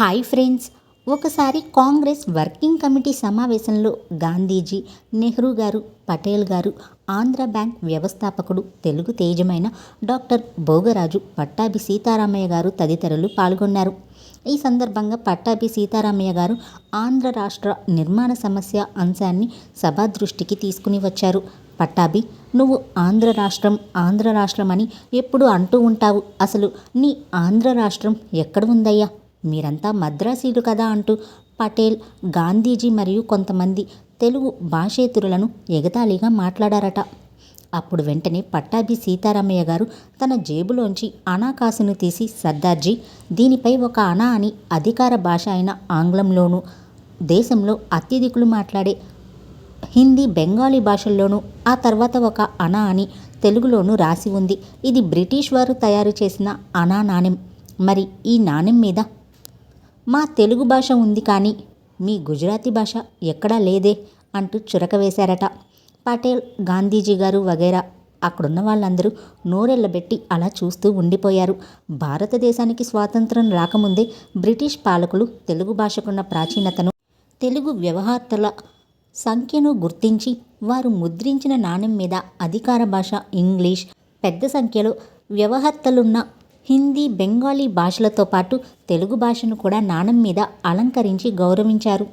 Hi friends. ఒకసారి Congress working committee సమావేశంలో గాంధీజీ నెహ్రూ గారు పటేల్ గారు ఆంధ్ర బ్యాంక్ వ్యవస్థాపకుడు తెలుగు తేజమైన డాక్టర్ భోగరాజు పట్టాభి సీతారామయ్య గారు తదితరులు పాల్గొన్నారు. ఈ సందర్భంగా పట్టాభి సీతారామయ్య గారు ఆంధ్ర రాష్ట్ర నిర్మాణ సమస్య అంశాన్ని సభా దృష్టికి తీసుకుని వచ్చారు. పట్టాభి నువ్వు ఆంధ్ర రాష్ట్రం ఆంధ్ర రాష్ట్రం అని ఎప్పుడు అంటూ ఉంటావు. అసలు నీ ఆంధ్ర రాష్ట్రం ఎక్కడ ఉందయ్యా? మీరంతా మద్రాసీలు కదా అంటూ పటేల్ గాంధీజీ మరియు కొంతమంది తెలుగు భాషేతరులను ఎగతాళిగా మాట్లాడారట. అప్పుడు వెంటనే పట్టాభి సీతారామయ్య గారు తన జేబులోంచి అనా కాసును తీసి సర్దార్జీ దీనిపై ఒక అనా అని అధికార భాష అయిన ఆంగ్లంలోనూ దేశంలో అత్యధికులు మాట్లాడే హిందీ బెంగాలీ భాషల్లోనూ ఆ తర్వాత ఒక అనా అని తెలుగులోనూ రాసి ఉంది. ఇది బ్రిటిష్ వారు తయారు చేసిన అనా నాణెం. మరి ఈ నాణెం మీద మా తెలుగు భాష ఉంది కానీ మీ గుజరాతీ భాష ఎక్కడా లేదే అంటూ చురక వేశారట. పటేల్ గాంధీజీ గారు వగైరా అక్కడున్న వాళ్ళందరూ నోరెళ్ళబెట్టి అలా చూస్తూ ఉండిపోయారు. భారతదేశానికి స్వాతంత్రం రాకముందే బ్రిటిష్ పాలకులు తెలుగు భాషకున్న ప్రాచీనతను తెలుగు వ్యవహార్తల సంఖ్యను గుర్తించి వారు ముద్రించిన నాణెం మీద అధికార భాష ఇంగ్లీష్ పెద్ద సంఖ్యలో వ్యవహర్తలున్న హిందీ బెంగాలీ భాషలతో పాటు తెలుగు భాషను కూడా నాణెం మీద అలంకరించి గౌరవించారు.